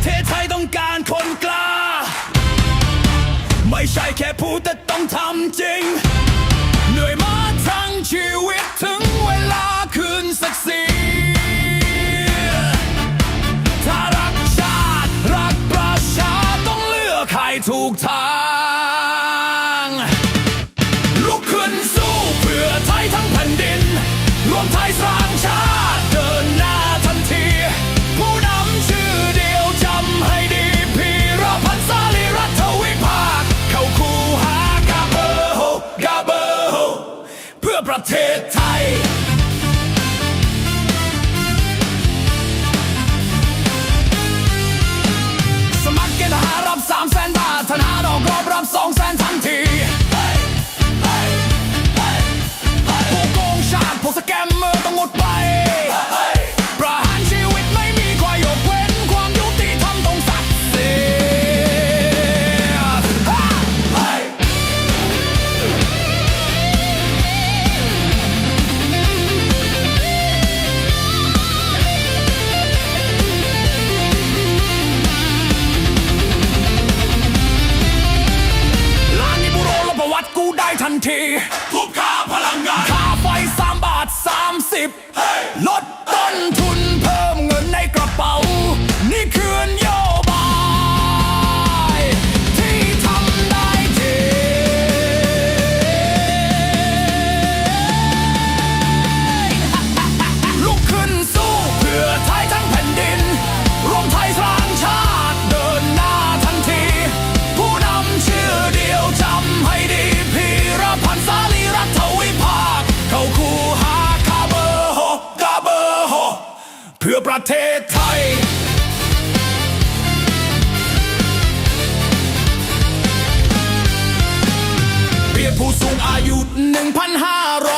ประเทศไทยต้องการคนกล้า ไม่ใช่แค่พูดแต่ต้องทำจริง เหนื่อยมาทั้งชีวิตถึงเวลาคืนศักดิ์ศรีถ้ารักชาติ รักประชาต้องเลือกใครถูกทางลุกขึ้นสู้เพื่อไทยทั้งแผ่นดิน รวมไทยสร้างชาติ ประเทศไทย ประเทศไทย เบียผู้สูงอายุ 1,500